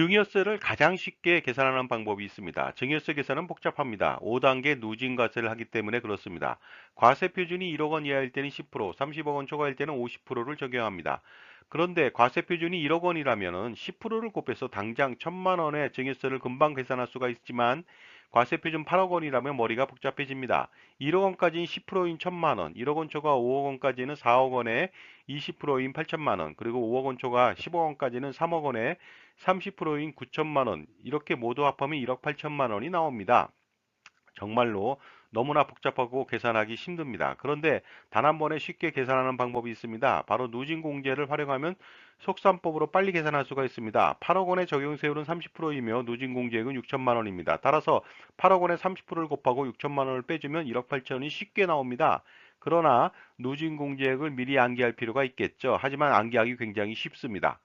증여세를 가장 쉽게 계산하는 방법이 있습니다. 증여세 계산은 복잡합니다. 5단계 누진과세를 하기 때문에 그렇습니다. 과세 표준이 1억 원 이하일 때는 10%, 30억 원 초과일 때는 50%를 적용합니다. 그런데 과세 표준이 1억 원이라면은 10%를 곱해서 당장 1천만 원의 증여세를 금방 계산할 수가 있지만 과세 표준 8억 원이라면 머리가 복잡해집니다. 1억 원까지는 10%인 1천만 원, 1억 원 초과 5억 원까지는 4억 원에 20%인 8천만 원, 그리고 5억 원 초과 10억 원까지는 3억 원에 30%인 9천만 원, 이렇게 모두 합하면 1억 8천만 원이 나옵니다. 정말로 너무나 복잡하고 계산하기 힘듭니다. 그런데 단 한 번에 쉽게 계산하는 방법이 있습니다. 바로 누진공제를 활용하면 속산법으로 빨리 계산할 수가 있습니다. 8억 원의 적용세율은 30%이며 누진공제액은 6천만 원입니다. 따라서 8억 원에 30%를 곱하고 6천만 원을 빼주면 1억 8천이 쉽게 나옵니다. 그러나 누진공제액을 미리 암기할 필요가 있겠죠. 하지만 암기하기 굉장히 쉽습니다.